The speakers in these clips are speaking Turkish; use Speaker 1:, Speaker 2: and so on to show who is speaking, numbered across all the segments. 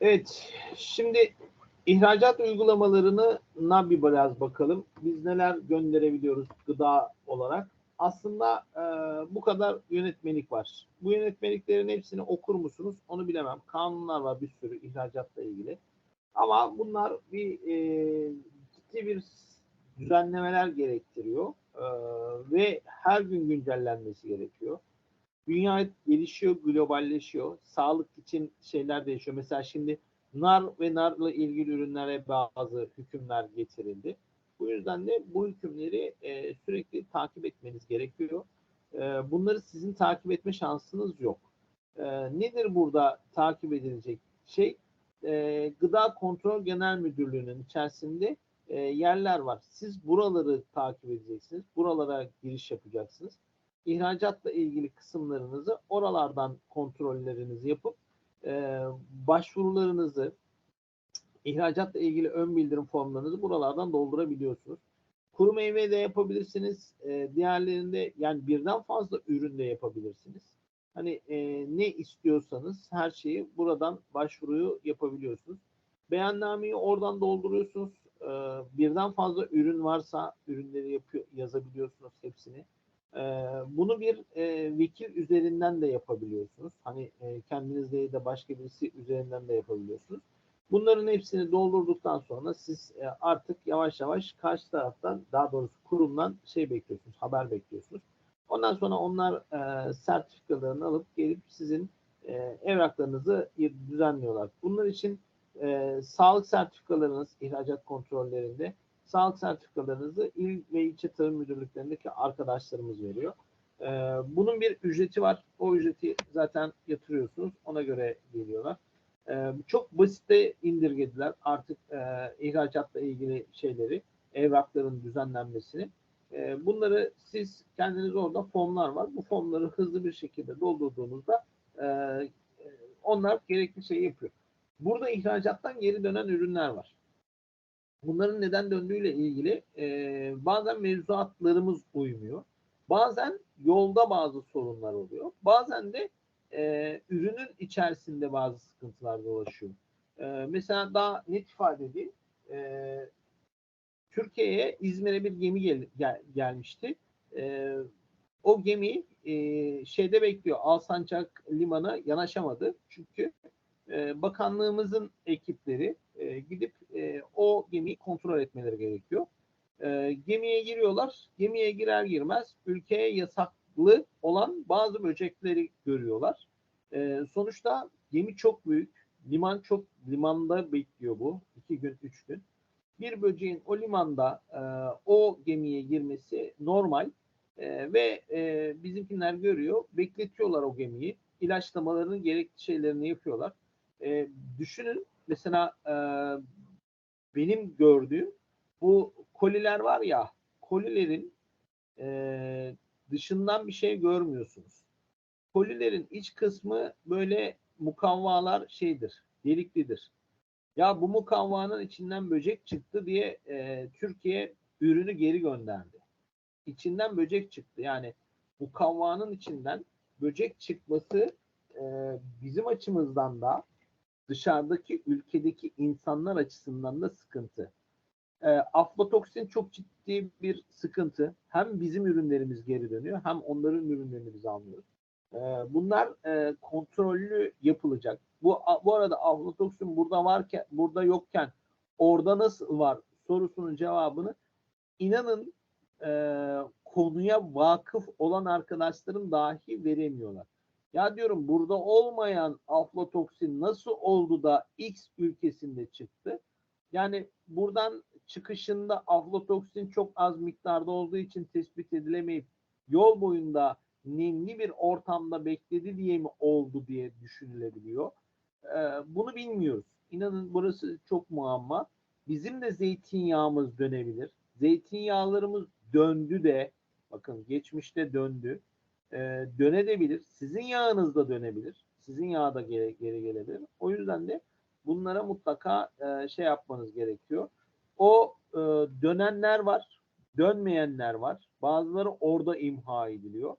Speaker 1: Evet, şimdi ihracat uygulamalarına bir biraz bakalım. Biz neler gönderebiliyoruz gıda olarak? Aslında e, bu kadar yönetmelik var. Bu yönetmeliklerin hepsini okur musunuz? Onu bilemem. Kanunlar var bir sürü ihracatla ilgili. Ama bunlar bir e, ciddi bir düzenlemeler gerektiriyor e, ve her gün güncellenmesi gerekiyor. Dünya gelişiyor, globalleşiyor. Sağlık için şeyler değişiyor. Mesela şimdi nar ve narla ilgili ürünlere bazı hükümler getirildi. Bu yüzden de bu hükümleri e, sürekli takip etmeniz gerekiyor. E, bunları sizin takip etme şansınız yok. E, nedir burada takip edilecek şey? E, Gıda Kontrol Genel Müdürlüğü'nün içerisinde e, yerler var. Siz buraları takip edeceksiniz. Buralara giriş yapacaksınız. İhracatla ilgili kısımlarınızı oralardan kontrollerinizi yapıp e, başvurularınızı, ihracatla ilgili ön bildirim formlarınızı buralardan doldurabiliyorsunuz. Kuru meyve de yapabilirsiniz. E, diğerlerinde yani birden fazla ürün de yapabilirsiniz. Hani e, ne istiyorsanız her şeyi buradan başvuruyu yapabiliyorsunuz. Beyannameyi oradan dolduruyorsunuz. E, birden fazla ürün varsa ürünleri yapıyor, yazabiliyorsunuz hepsini. E, bunu bir e, vekil üzerinden de yapabiliyorsunuz. Hani e, kendiniz değil de başka birisi üzerinden de yapabiliyorsunuz. Bunların hepsini doldurduktan sonra siz e, artık yavaş yavaş karşı taraftan daha doğrusu kurumdan şey bekliyorsunuz, haber bekliyorsunuz. Ondan sonra onlar e, sertifikalarını alıp gelip sizin e, evraklarınızı düzenliyorlar. Bunlar için e, sağlık sertifikalarınız ihracat kontrollerinde sağlık sertifikalarınızı il ve ilçe tarım müdürlüklerindeki arkadaşlarımız veriyor. E, bunun bir ücreti var. O ücreti zaten yatırıyorsunuz. Ona göre geliyorlar. E, çok basite indirgediler artık e, ihracatla ilgili şeyleri, evrakların düzenlenmesini. E, bunları siz kendiniz orada formlar var. Bu formları hızlı bir şekilde doldurduğunuzda e, onlar gerekli şeyi yapıyor. Burada ihracattan geri dönen ürünler var. Bunların neden döndüğüyle ilgili e, bazen mevzuatlarımız uymuyor. Bazen yolda bazı sorunlar oluyor. Bazen de e, ürünün içerisinde bazı sıkıntılar dolaşıyor. E, mesela daha net ifade edeyim. E, Türkiye'ye İzmir'e bir gemi gel, gel, gelmişti. E, o gemi e, şeyde bekliyor. Alsancak Limanı yanaşamadı. Çünkü e, bakanlığımızın ekipleri e, gidip e, o gemiyi kontrol etmeleri gerekiyor. E, gemiye giriyorlar. Gemiye girer girmez ülkeye yasaklı olan bazı böcekleri görüyorlar. E, sonuçta gemi çok büyük. Liman çok limanda bekliyor bu. iki gün, üç gün. Bir böceğin o limanda e, o gemiye girmesi normal e, ve e, bizimkiler görüyor. Bekletiyorlar o gemiyi. İlaçlamalarının gerekli şeylerini yapıyorlar. E, düşünün mesela e, benim gördüğüm bu koliler var ya kolilerin e, dışından bir şey görmüyorsunuz. Kolilerin iç kısmı böyle mukavvalar şeydir, deliklidir. Ya bu mukavvanın içinden böcek çıktı diye e, Türkiye ürünü geri gönderdi. İçinden böcek çıktı. Yani mukavvanın içinden böcek çıkması e, bizim açımızdan da dışarıdaki ülkedeki insanlar açısından da sıkıntı. E, aflatoksin çok ciddi bir sıkıntı. Hem bizim ürünlerimiz geri dönüyor hem onların ürünlerini biz almıyoruz. E, bunlar e, kontrollü yapılacak. Bu bu arada aflatoksin burada varken burada yokken orada nasıl var sorusunun cevabını inanın e, konuya vakıf olan arkadaşlarım dahi veremiyorlar. Ya diyorum burada olmayan aflatoksin nasıl oldu da X ülkesinde çıktı? Yani buradan çıkışında aflatoksin çok az miktarda olduğu için tespit edilemeyip yol boyunda nemli bir ortamda bekledi diye mi oldu diye düşünülebiliyor. Ee, bunu bilmiyoruz. İnanın burası çok muamma. Bizim de zeytinyağımız dönebilir. Zeytinyağlarımız döndü de bakın geçmişte döndü e, dönebilir. Sizin yağınız da dönebilir. Sizin yağ da geri, geri gelebilir. O yüzden de bunlara mutlaka e, şey yapmanız gerekiyor. O e, dönenler var, dönmeyenler var. Bazıları orada imha ediliyor.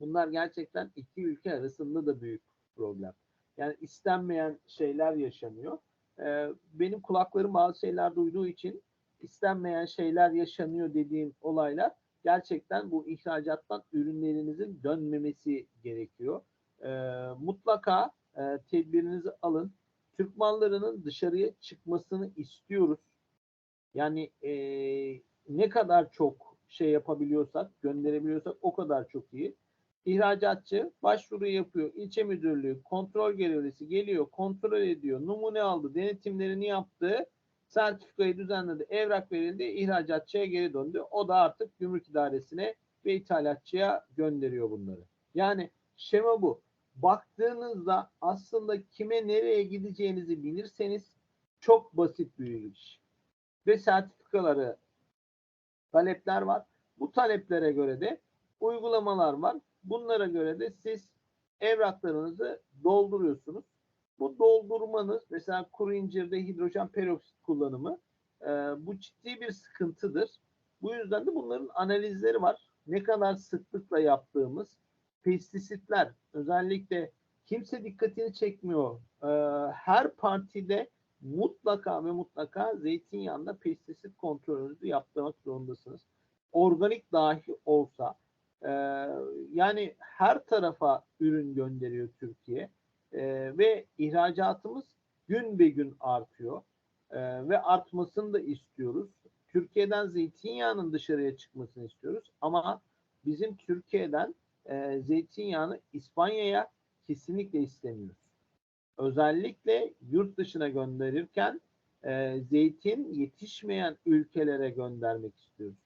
Speaker 1: Bunlar gerçekten iki ülke arasında da büyük problem. Yani istenmeyen şeyler yaşanıyor. Ee, benim kulaklarım bazı şeyler duyduğu için istenmeyen şeyler yaşanıyor dediğim olaylar gerçekten bu ihracattan ürünlerinizin dönmemesi gerekiyor. Ee, mutlaka e, tedbirinizi alın. Türk mallarının dışarıya çıkmasını istiyoruz. Yani e, ne kadar çok şey yapabiliyorsak, gönderebiliyorsak o kadar çok iyi. İhracatçı başvuru yapıyor. İlçe müdürlüğü, kontrol görevlisi geliyor, kontrol ediyor, numune aldı, denetimlerini yaptı, sertifikayı düzenledi, evrak verildi, ihracatçıya geri döndü. O da artık gümrük idaresine ve ithalatçıya gönderiyor bunları. Yani şema bu. Baktığınızda aslında kime nereye gideceğinizi bilirseniz çok basit bir iş. Ve sertifikaları talepler var. Bu taleplere göre de uygulamalar var. Bunlara göre de siz evraklarınızı dolduruyorsunuz. Bu doldurmanız mesela kuru incirde hidrojen peroksit kullanımı e, bu ciddi bir sıkıntıdır. Bu yüzden de bunların analizleri var. Ne kadar sıklıkla yaptığımız pestisitler özellikle kimse dikkatini çekmiyor. E, her partide mutlaka ve mutlaka zeytinyağında pestisit kontrolünüzü yaptırmak zorundasınız. Organik dahi olsa e, yani her tarafa ürün gönderiyor Türkiye e, ve ihracatımız gün be gün artıyor e, ve artmasını da istiyoruz. Türkiye'den zeytinyağının dışarıya çıkmasını istiyoruz ama bizim Türkiye'den e, zeytinyağını İspanya'ya kesinlikle istemiyoruz. Özellikle yurt dışına gönderirken e, zeytin yetişmeyen ülkelere göndermek istiyoruz.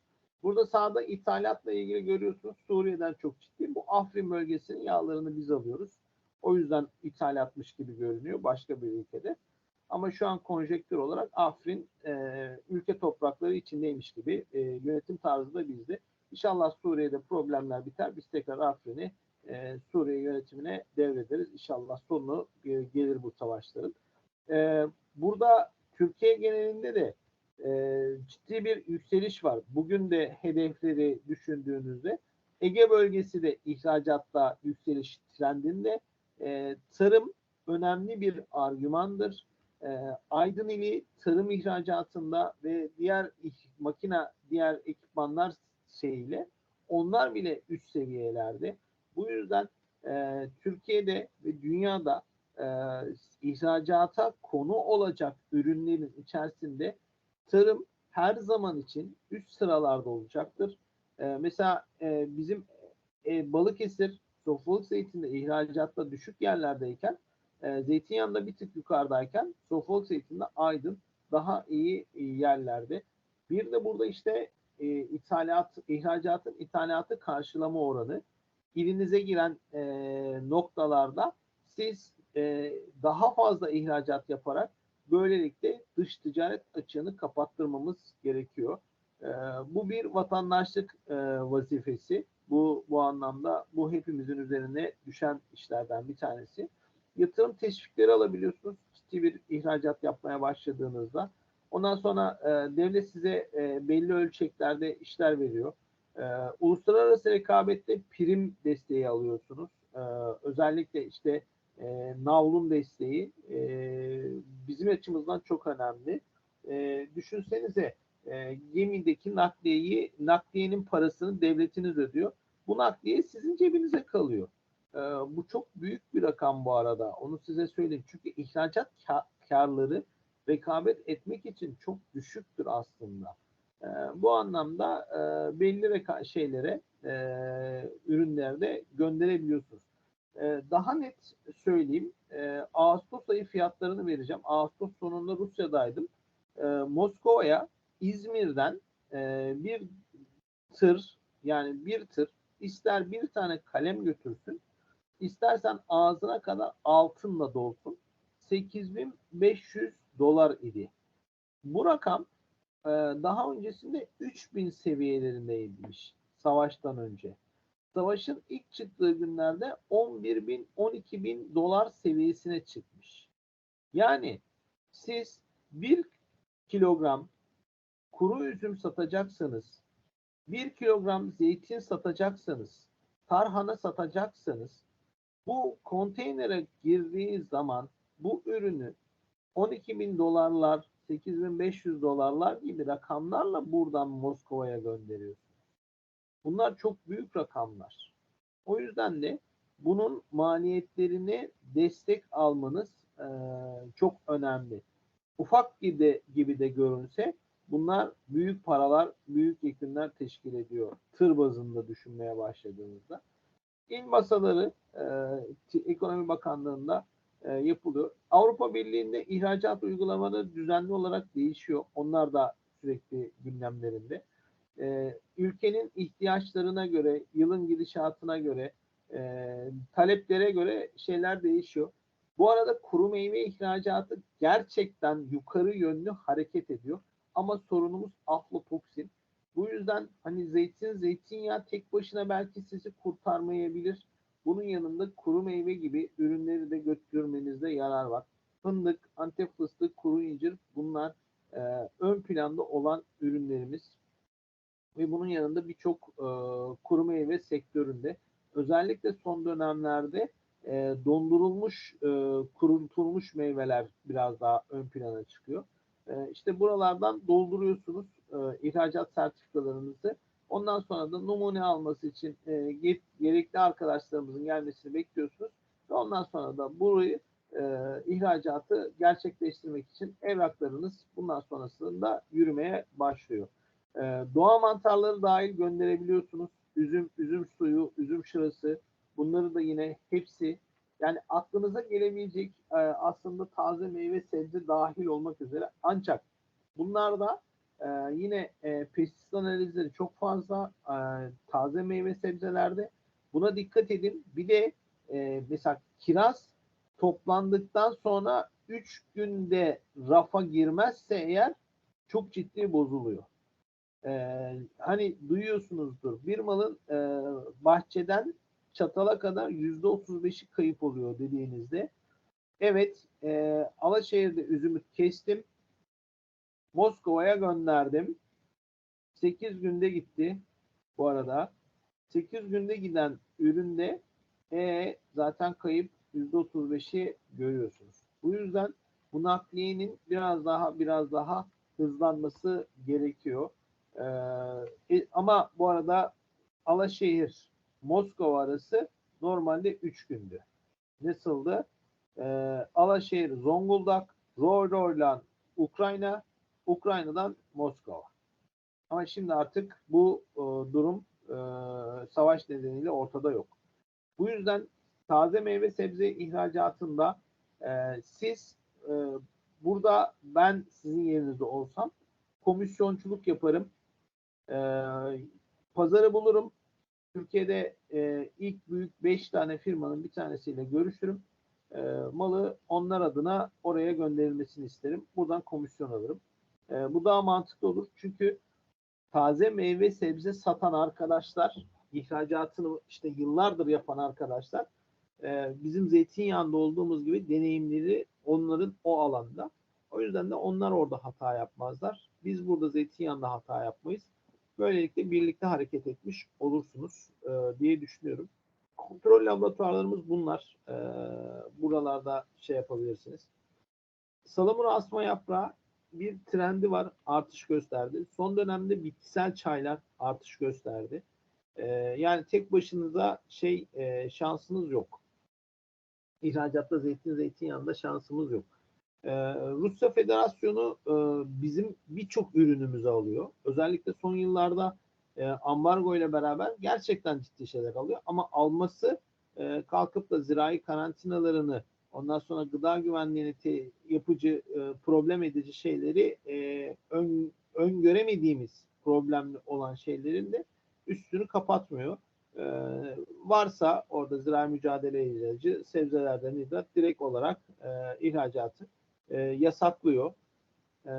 Speaker 1: Burada sağda ithalatla ilgili görüyorsunuz Suriye'den çok ciddi. Bu Afrin bölgesinin yağlarını biz alıyoruz. O yüzden ithalatmış gibi görünüyor başka bir ülkede. Ama şu an konjektür olarak Afrin e, ülke toprakları içindeymiş gibi e, yönetim tarzı da bizde. İnşallah Suriye'de problemler biter. Biz tekrar Afrin'i e, Suriye yönetimine devrederiz. İnşallah sonu e, gelir bu savaşların. E, burada Türkiye genelinde de e, ciddi bir yükseliş var. Bugün de hedefleri düşündüğünüzde Ege bölgesi de ihracatta yükseliş trendinde. E, tarım önemli bir argümandır. E, Aydın ili tarım ihracatında ve diğer makina, diğer ekipmanlar şeyiyle onlar bile üst seviyelerde. Bu yüzden e, Türkiye'de ve dünyada e, ihracata konu olacak ürünlerin içerisinde tarım her zaman için üst sıralarda olacaktır. E, mesela e, bizim e, Balıkesir sofralık zeytinde ihracatta düşük yerlerdeyken e, zeytinyağında bir tık yukarıdayken sofralık zeytinde Aydın daha iyi, iyi yerlerde. Bir de burada işte e, ithalat, ihracatın ithalatı karşılama oranı ilinize giren e, noktalarda siz e, daha fazla ihracat yaparak böylelikle dış ticaret açığını kapattırmamız gerekiyor. E, bu bir vatandaşlık e, vazifesi. Bu bu anlamda bu hepimizin üzerine düşen işlerden bir tanesi. Yatırım teşvikleri alabiliyorsunuz ciddi bir ihracat yapmaya başladığınızda. Ondan sonra e, devlet size e, belli ölçeklerde işler veriyor. E, uluslararası rekabette prim desteği alıyorsunuz. E, özellikle işte e, navlun desteği e, bizim açımızdan çok önemli. E, düşünsenize e, gemideki nakliyeyi, nakliyenin parasını devletiniz ödüyor. Bu nakliye sizin cebinize kalıyor. E, bu çok büyük bir rakam bu arada. Onu size söyleyeyim. Çünkü ihracat karları rekabet etmek için çok düşüktür aslında. E, bu anlamda e, belli şeylere e, ürünlerde gönderebiliyorsunuz. E, daha net söyleyeyim. E, Ağustos ayı fiyatlarını vereceğim. Ağustos sonunda Rusya'daydım. E, Moskova'ya İzmir'den e, bir tır yani bir tır ister bir tane kalem götürsün istersen ağzına kadar altınla dolsun 8500 dolar idi. Bu rakam e, daha öncesinde 3000 seviyelerindeymiş savaştan önce. Savaşın ilk çıktığı günlerde 11 bin 12 bin dolar seviyesine çıkmış. Yani siz bir kilogram kuru üzüm satacaksanız, bir kilogram zeytin satacaksanız, tarhana satacaksanız Bu konteynere girdiği zaman bu ürünü 12 bin dolarlar, 8500 dolarlar gibi rakamlarla buradan Moskova'ya gönderiyorsun. Bunlar çok büyük rakamlar. O yüzden de bunun maliyetlerini destek almanız e, çok önemli. Ufak gibi de, gibi de görünse bunlar büyük paralar, büyük yükümler teşkil ediyor. Tır bazında düşünmeye başladığınızda. İl masaları e, Ekonomi Bakanlığı'nda e, yapılıyor. Avrupa Birliği'nde ihracat uygulamaları düzenli olarak değişiyor. Onlar da sürekli gündemlerinde. E, ülkenin ihtiyaçlarına göre, yılın gidişatına göre, e, taleplere göre şeyler değişiyor. Bu arada kuru meyve ihracatı gerçekten yukarı yönlü hareket ediyor. Ama sorunumuz aflatoksin. Bu yüzden hani zeytin, zeytinyağı tek başına belki sizi kurtarmayabilir. Bunun yanında kuru meyve gibi ürünleri de götürmenizde yarar var. Fındık, antep fıstık, kuru incir bunlar e, ön planda olan ürünlerimiz. Ve bunun yanında birçok e, kuru meyve sektöründe özellikle son dönemlerde e, dondurulmuş, e, kurutulmuş meyveler biraz daha ön plana çıkıyor. E, işte buralardan dolduruyorsunuz e, ihracat sertifikalarınızı. Ondan sonra da numune alması için e, gerekli arkadaşlarımızın gelmesini bekliyorsunuz. Ve ondan sonra da burayı e, ihracatı gerçekleştirmek için evraklarınız bundan sonrasında yürümeye başlıyor. E, doğa mantarları dahil gönderebiliyorsunuz. Üzüm, üzüm suyu, üzüm şırası bunları da yine hepsi yani aklınıza gelebilecek e, aslında taze meyve sebze dahil olmak üzere ancak bunlarda e, yine e, pestisit analizleri çok fazla e, taze meyve sebzelerde buna dikkat edin. Bir de e, mesela kiraz toplandıktan sonra 3 günde rafa girmezse eğer çok ciddi bozuluyor. Ee, hani duyuyorsunuzdur bir malın e, bahçeden çatala kadar yüzde otuz beşi kayıp oluyor dediğinizde. Evet, e, Alaşehir'de üzümü kestim. Moskova'ya gönderdim. 8 günde gitti bu arada. 8 günde giden üründe e, zaten kayıp %35'i görüyorsunuz. Bu yüzden bu nakliyenin biraz daha biraz daha hızlanması gerekiyor. Ee, ama bu arada Alaşehir Moskova arası normalde 3 gündü. Nasıldı? Ee, Alaşehir, Zonguldak, Royroylan, Ukrayna, Ukrayna'dan Moskova. Ama şimdi artık bu e, durum e, savaş nedeniyle ortada yok. Bu yüzden taze meyve sebze ihracatında e, siz e, burada ben sizin yerinizde olsam komisyonculuk yaparım. E, pazarı bulurum. Türkiye'de e, ilk büyük 5 tane firmanın bir tanesiyle görüşürüm. E, malı onlar adına oraya gönderilmesini isterim. Buradan komisyon alırım. E, bu daha mantıklı olur. Çünkü taze meyve sebze satan arkadaşlar, ihracatını işte yıllardır yapan arkadaşlar e, bizim zeytinyağında olduğumuz gibi deneyimleri onların o alanda. O yüzden de onlar orada hata yapmazlar. Biz burada zeytinyağında hata yapmayız. Böylelikle birlikte hareket etmiş olursunuz e, diye düşünüyorum. Kontrol laboratuvarlarımız bunlar. E, buralarda şey yapabilirsiniz. Salamura asma yaprağı bir trendi var. Artış gösterdi. Son dönemde bitkisel çaylar artış gösterdi. E, yani tek başınıza şey e, şansınız yok. İhracatta zeytin zeytinyağında şansımız yok. Ee, Rusya Federasyonu e, bizim birçok ürünümüzü alıyor. Özellikle son yıllarda e, ambargo ile beraber gerçekten ciddi şeyler alıyor. Ama alması e, kalkıp da zirai karantinalarını ondan sonra gıda güvenliğini te, yapıcı, e, problem edici şeyleri e, ön, öngöremediğimiz problemli olan şeylerin de üstünü kapatmıyor. E, varsa orada zirai mücadele ilacı sebzelerden ibret direkt olarak e, ihracatı e, yasaklıyor. E,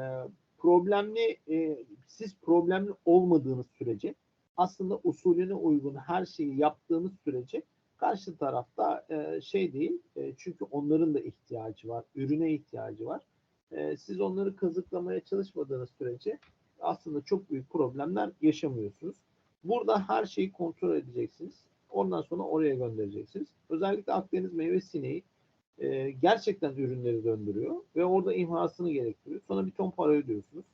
Speaker 1: problemli e, siz problemli olmadığınız sürece aslında usulüne uygun her şeyi yaptığınız sürece karşı tarafta e, şey değil e, çünkü onların da ihtiyacı var, ürüne ihtiyacı var. E, siz onları kazıklamaya çalışmadığınız sürece aslında çok büyük problemler yaşamıyorsunuz. Burada her şeyi kontrol edeceksiniz. Ondan sonra oraya göndereceksiniz. Özellikle Akdeniz meyve sineği e, gerçekten ürünleri döndürüyor ve orada imhasını gerektiriyor. Sonra bir ton para ödüyorsunuz.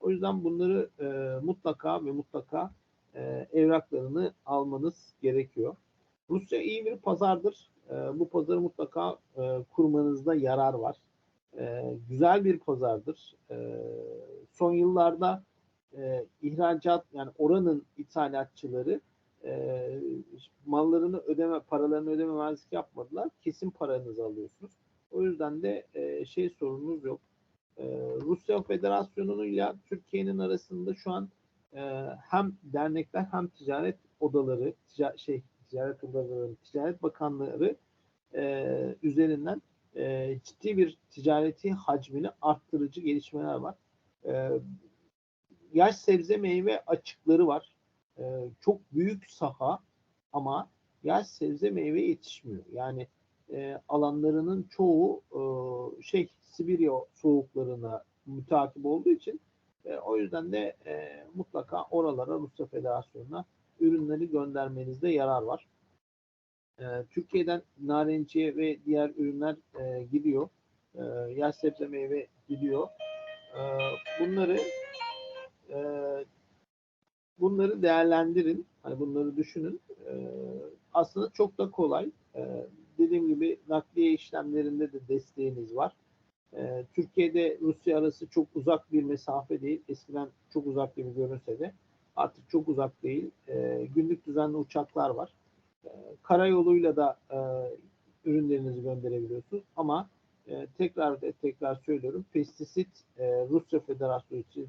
Speaker 1: O yüzden bunları e, mutlaka ve mutlaka e, evraklarını almanız gerekiyor. Rusya iyi bir pazardır. E, bu pazarı mutlaka e, kurmanızda yarar var. E, güzel bir pazardır. E, son yıllarda e, ihracat yani oranın ithalatçıları e, mallarını ödeme, paralarını ödememezlik yapmadılar. Kesin paranızı alıyorsunuz. O yüzden de e, şey sorununuz yok. E, Rusya Federasyonu'nun ile Türkiye'nin arasında şu an e, hem dernekler hem ticaret odaları, tica, şey ticaret odaları, ticaret bakanları e, üzerinden e, ciddi bir ticareti hacmini arttırıcı gelişmeler var. E, yaş sebze meyve açıkları var. E, çok büyük saha ama yaş sebze meyve yetişmiyor. Yani e, alanlarının çoğu e, şey Sibirya soğuklarına mütakip olduğu için e, o yüzden de e, mutlaka oralara Rusya Federasyonu'na ürünleri göndermenizde yarar var. E, Türkiye'den narenciye ve diğer ürünler e, gidiyor. E, yaş sebze meyve gidiyor. E, bunları e, bunları değerlendirin. Hani bunları düşünün. E, aslında çok da kolay. E, dediğim gibi nakliye işlemlerinde de desteğiniz var. E, Türkiye'de Rusya arası çok uzak bir mesafe değil. Eskiden çok uzak gibi görünse de artık çok uzak değil. Günlük düzenli uçaklar var. Karayoluyla da e, ürünlerinizi gönderebiliyorsunuz. Ama e, tekrar tekrar söylüyorum pestisit e, Rusya Federasyonu için,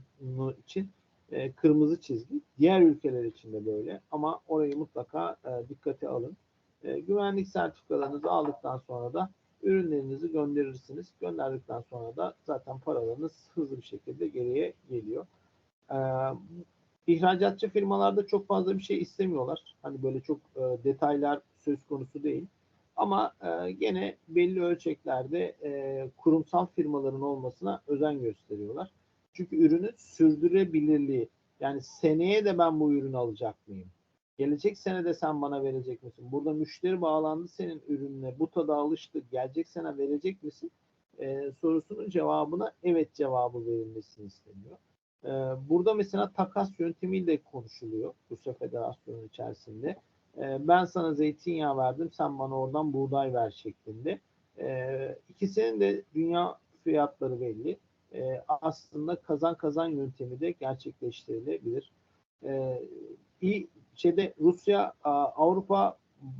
Speaker 1: için e, kırmızı çizgi. Diğer ülkeler için de böyle ama orayı mutlaka e, dikkate alın. E, güvenlik sertifikalarınızı aldıktan sonra da ürünlerinizi gönderirsiniz. Gönderdikten sonra da zaten paralarınız hızlı bir şekilde geriye geliyor. E, ihracatçı firmalarda çok fazla bir şey istemiyorlar. Hani böyle çok detaylar söz konusu değil. Ama e, gene belli ölçeklerde kurumsal firmaların olmasına özen gösteriyorlar. Çünkü ürünün sürdürülebilirliği yani seneye de ben bu ürünü alacak mıyım? Gelecek sene de sen bana verecek misin? Burada müşteri bağlandı senin ürününe, bu tada alıştı, gelecek sene verecek misin? Ee, sorusunun cevabına evet cevabı verilmesini isteniyor. Ee, burada mesela takas yöntemiyle konuşuluyor Rusya Federasyonu içerisinde. Ee, ben sana zeytinyağı verdim, sen bana oradan buğday ver şeklinde. Ee, ikisinin de dünya fiyatları belli e, aslında kazan kazan yöntemi de gerçekleştirilebilir. E, şeyde Rusya Avrupa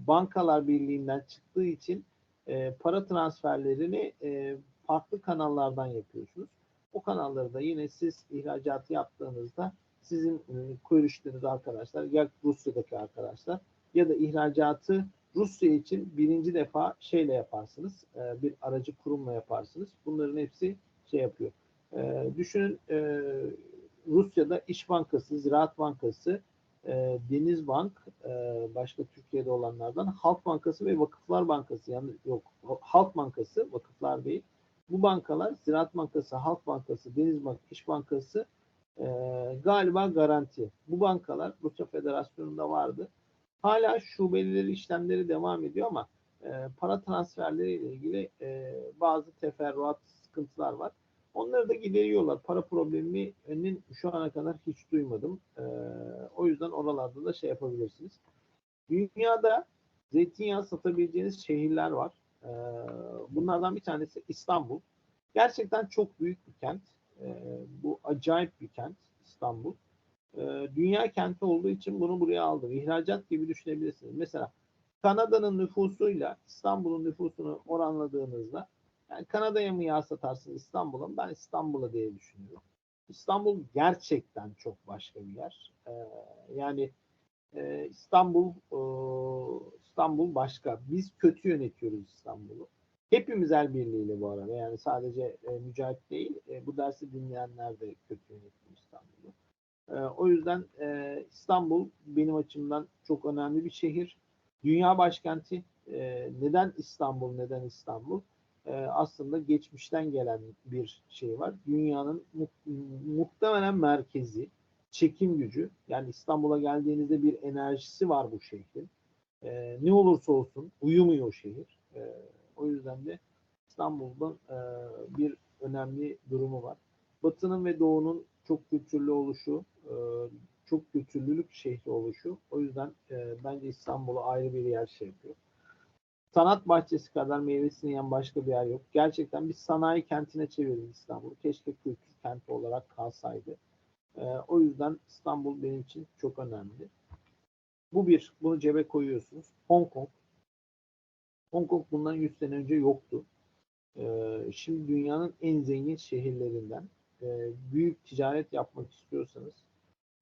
Speaker 1: Bankalar Birliği'nden çıktığı için e, para transferlerini e, farklı kanallardan yapıyorsunuz. O kanalları da yine siz ihracatı yaptığınızda sizin e, görüştüğünüz arkadaşlar ya Rusya'daki arkadaşlar ya da ihracatı Rusya için birinci defa şeyle yaparsınız. E, bir aracı kurumla yaparsınız. Bunların hepsi şey yapıyor. E, düşünün e, Rusya'da İş Bankası, Ziraat Bankası, e, Deniz Bank, e, başka Türkiye'de olanlardan Halk Bankası ve Vakıflar Bankası yani yok Halk Bankası, vakıflar değil. Bu bankalar Ziraat Bankası, Halk Bankası, Deniz Bank, İş Bankası e, galiba garanti. Bu bankalar Rusya Federasyonu'nda vardı. Hala şubeleri işlemleri devam ediyor ama e, para transferleri ile ilgili e, bazı teferruat sıkıntılar var. Onları da gideriyorlar. Para probleminin şu ana kadar hiç duymadım. Ee, o yüzden oralarda da şey yapabilirsiniz. Dünyada zeytinyağı satabileceğiniz şehirler var. Ee, bunlardan bir tanesi İstanbul. Gerçekten çok büyük bir kent. Ee, bu acayip bir kent İstanbul. Ee, dünya kenti olduğu için bunu buraya aldım. İhracat gibi düşünebilirsiniz. Mesela Kanada'nın nüfusuyla İstanbul'un nüfusunu oranladığınızda yani Kanada'ya mı yağ satarsın İstanbul'a mı? Ben İstanbul'a diye düşünüyorum. İstanbul gerçekten çok başka bir yer. Ee, yani e, İstanbul e, İstanbul başka. Biz kötü yönetiyoruz İstanbul'u. Hepimiz el birliğiyle bu arada. Yani sadece e, Mücahit değil. E, bu dersi dinleyenler de kötü yönetiyor İstanbul'u. E, o yüzden e, İstanbul benim açımdan çok önemli bir şehir. Dünya başkenti. E, neden İstanbul? Neden İstanbul? E, aslında geçmişten gelen bir şey var. Dünyanın mu muhtemelen merkezi, çekim gücü. Yani İstanbul'a geldiğinizde bir enerjisi var bu şehrin. E, ne olursa olsun uyumuyor şehir. E, o yüzden de İstanbul'dan e, bir önemli durumu var. Batı'nın ve Doğu'nun çok kültürlü oluşu, e, çok kültürlülük şehri oluşu. O yüzden e, bence İstanbul'a ayrı bir yer şey yapıyor. Sanat bahçesi kadar meyvesini yiyen başka bir yer yok. Gerçekten bir sanayi kentine çevirdi İstanbul. Keşke kültür kenti olarak kalsaydı. E, o yüzden İstanbul benim için çok önemli. Bu bir. Bunu cebe koyuyorsunuz. Hong Kong. Hong Kong bundan 100 sene önce yoktu. E, şimdi dünyanın en zengin şehirlerinden. E, büyük ticaret yapmak istiyorsanız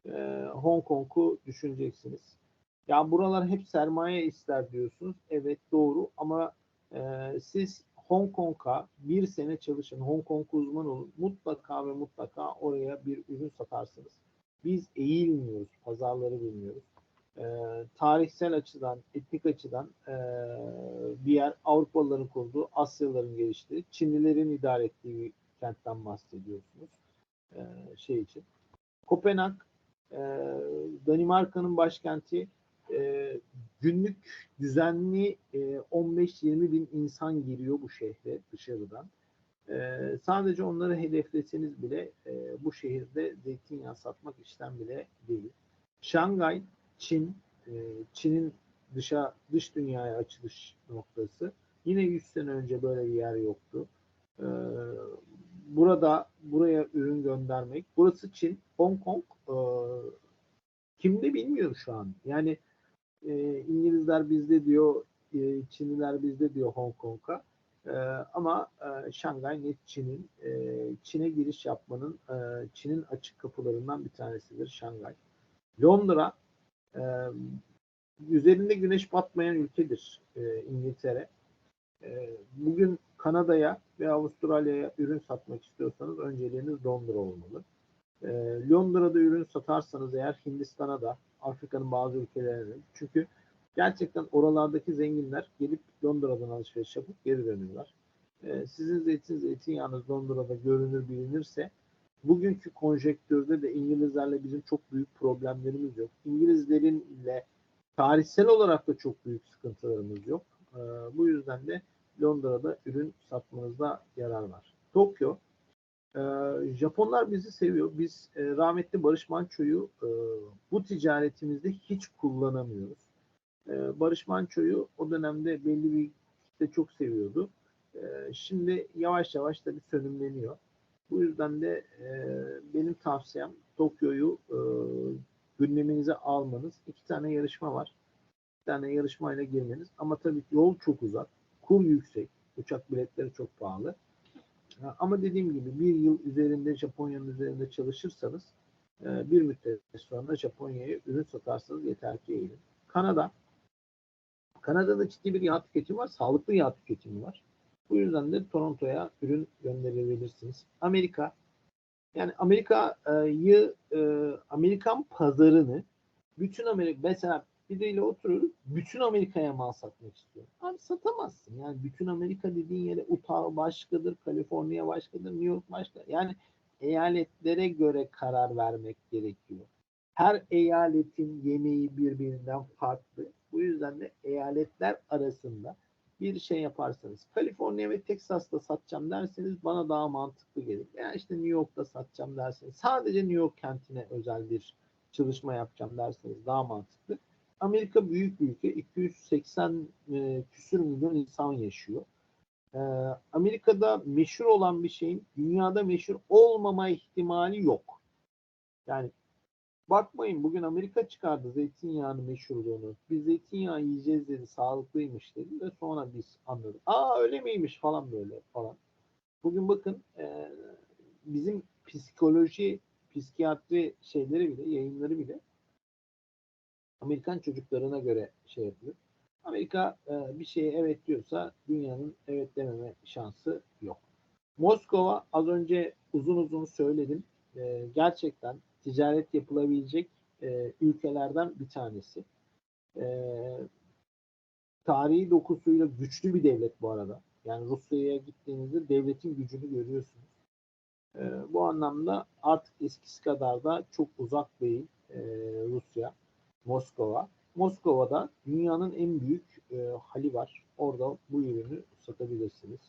Speaker 1: e, Hong Kong'u düşüneceksiniz. Ya buralar hep sermaye ister diyorsunuz. Evet doğru ama e, siz Hong Kong'a bir sene çalışın, Hong Kong uzman olun. Mutlaka ve mutlaka oraya bir ürün satarsınız. Biz eğilmiyoruz, pazarları bilmiyoruz. E, tarihsel açıdan, etnik açıdan e, bir yer Avrupalıların kurduğu, Asyalıların geliştiği, Çinlilerin idare ettiği bir kentten bahsediyorsunuz. E, şey için. Kopenhag, e, Danimarka'nın başkenti e, günlük düzenli e, 15-20 bin insan giriyor bu şehre dışarıdan. E, sadece onları hedefleseniz bile e, bu şehirde zeytinyağı satmak işten bile değil. Şangay, Çin, e, Çin'in dışa dış dünyaya açılış noktası. Yine 100 sene önce böyle bir yer yoktu. E, burada buraya ürün göndermek. Burası Çin, Hong Kong. E, kimde bilmiyorum şu an. Yani e, İngilizler bizde diyor, e, Çinliler bizde diyor Hong Kong'a. E, ama e, Şangay net Çin'in e, Çin'e giriş yapmanın e, Çin'in açık kapılarından bir tanesidir Şangay. Londra e, üzerinde güneş batmayan ülkedir e, İngiltere. E, bugün Kanada'ya ve Avustralya'ya ürün satmak istiyorsanız önceliğiniz Londra olmalı. E, Londra'da ürün satarsanız eğer Hindistan'a da Afrika'nın bazı ülkelerine çünkü gerçekten oralardaki zenginler gelip Londra'dan alışveriş yapıp geri dönüyorlar. E, sizin zeytin zeytinyağınız Londra'da görünür bilinirse bugünkü konjektürde de İngilizlerle bizim çok büyük problemlerimiz yok. İngilizlerinle tarihsel olarak da çok büyük sıkıntılarımız yok. E, bu yüzden de Londra'da ürün satmanızda yarar var. Tokyo e, Japonlar bizi seviyor. Biz e, rahmetli Barış Manço'yu e, bu ticaretimizde hiç kullanamıyoruz. E, Barış Manço'yu o dönemde belli bir kitle çok seviyordu. E, şimdi yavaş yavaş tabii sönümleniyor. Bu yüzden de e, benim tavsiyem Tokyo'yu e, gündeminize almanız. İki tane yarışma var. İki tane yarışmayla girmeniz. Ama tabii yol çok uzak. Kur yüksek. Uçak biletleri çok pahalı. Ama dediğim gibi bir yıl üzerinde Japonya'nın üzerinde çalışırsanız e, bir müddet sonra Japonya'ya ürün satarsanız yeter ki eğilin. Kanada. Kanada'da ciddi bir yağ tüketimi var. Sağlıklı yağ tüketimi var. Bu yüzden de Toronto'ya ürün gönderebilirsiniz. Amerika. Yani Amerika'yı e, Amerikan pazarını bütün Amerika mesela biriyle oturuyoruz. Bütün Amerika'ya mal satmak istiyor. Abi satamazsın. Yani bütün Amerika dediğin yere Utah başkadır, Kaliforniya başkadır, New York başka. Yani eyaletlere göre karar vermek gerekiyor. Her eyaletin yemeği birbirinden farklı. Bu yüzden de eyaletler arasında bir şey yaparsanız Kaliforniya ve Texas'ta satacağım derseniz bana daha mantıklı gelir. Veya işte New York'ta satacağım derseniz sadece New York kentine özel bir çalışma yapacağım derseniz daha mantıklı. Amerika büyük bir ülke. 280 e, küsür milyon insan yaşıyor. E, Amerika'da meşhur olan bir şeyin dünyada meşhur olmama ihtimali yok. Yani bakmayın bugün Amerika çıkardı zeytinyağının meşhurluğunu. Biz zeytinyağı yiyeceğiz dedi, sağlıklıymış dedi ve sonra biz anladık. Aa öyle miymiş falan böyle falan. Bugün bakın e, bizim psikoloji, psikiyatri şeyleri bile, yayınları bile Amerikan çocuklarına göre şey yapıyor. Amerika e, bir şeye evet diyorsa dünyanın evet dememe şansı yok. Moskova az önce uzun uzun söyledim. E, gerçekten ticaret yapılabilecek e, ülkelerden bir tanesi. E, tarihi dokusuyla güçlü bir devlet bu arada. Yani Rusya'ya gittiğinizde devletin gücünü görüyorsunuz. E, bu anlamda artık eskisi kadar da çok uzak değil e, Rusya. Moskova. Moskova'da dünyanın en büyük e, hali var. Orada bu ürünü satabilirsiniz.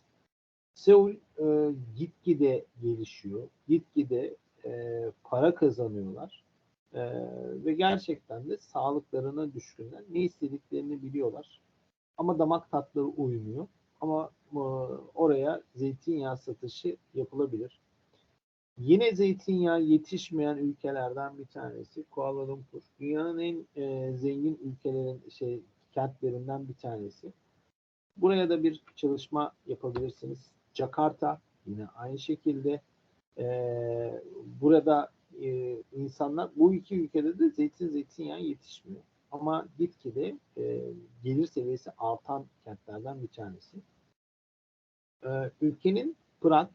Speaker 1: Seul e, gitgide gelişiyor. Gitgide e, para kazanıyorlar. E, ve gerçekten de sağlıklarına düşkünler. Ne istediklerini biliyorlar. Ama damak tatları uymuyor. Ama e, oraya zeytinyağı satışı yapılabilir. Yine zeytinyağı yetişmeyen ülkelerden bir tanesi Kuala Lumpur. Dünyanın en e, zengin ülkelerin şey kentlerinden bir tanesi. Buraya da bir çalışma yapabilirsiniz. Jakarta yine aynı şekilde. E, burada e, insanlar bu iki ülkede de zeytin zeytinyağı yetişmiyor. Ama gitgide e, gelir seviyesi artan kentlerden bir tanesi. E, ülkenin Prag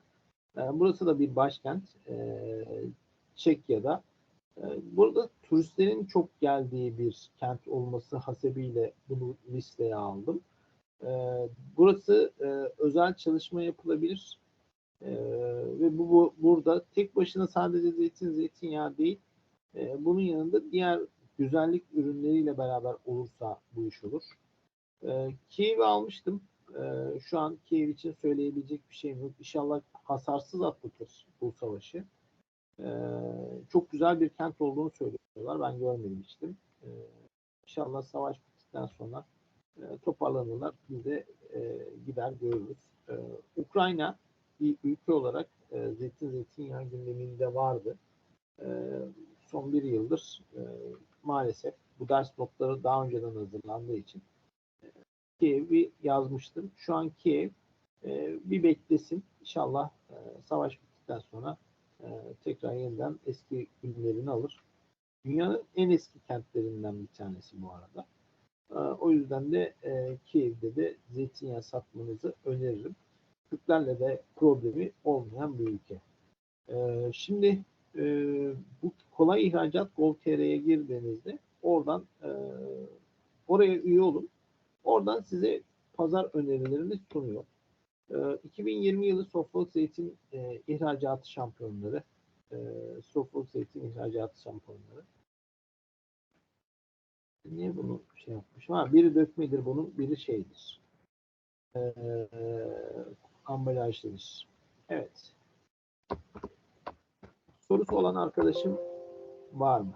Speaker 1: burası da bir başkent. E, Çekya'da. E, burada turistlerin çok geldiği bir kent olması hasebiyle bunu listeye aldım. Burası e, özel çalışma yapılabilir. Ve bu, bu burada tek başına sadece zeytin zeytinyağı değil, e, bunun yanında diğer güzellik ürünleriyle beraber olursa bu iş olur. Kiev'i almıştım. E, şu an Kiev için söyleyebilecek bir şeyim yok. İnşallah hasarsız atlatır bu savaşı. E, çok güzel bir kent olduğunu söylüyorlar. Ben görmemiştim. E, inşallah savaş bittikten sonra e, toparlanırlar. Biz de e, gider görürüz. Ukrayna bir ülke olarak e, zeytin zeytinyağı gündeminde vardı. Son bir yıldır maalesef bu ders notları daha önceden hazırlandığı için Kiev'i yazmıştım. Şu an Kiev e, bir beklesin. İnşallah e, savaş bittikten sonra e, tekrar yeniden eski günlerini alır. Dünyanın en eski kentlerinden bir tanesi bu arada. E, o yüzden de e, Kiev'de de zeytinyağı satmanızı öneririm. Türklerle de problemi olmayan bir ülke. E, şimdi e, bu kolay ihracat Gov.tr'ye girdiğinizde oradan e, oraya üye olun. Oradan size pazar önerilerini sunuyor. E, 2020 yılı Sofok Zeytin e, ihracatı şampiyonları. E, Sofok Zeytin ihracatı şampiyonları. Niye bunu şey yapmış? Ha, biri dökmedir bunun, biri şeydir. E, ambalajlıdır. Evet. Sorusu olan arkadaşım var mı?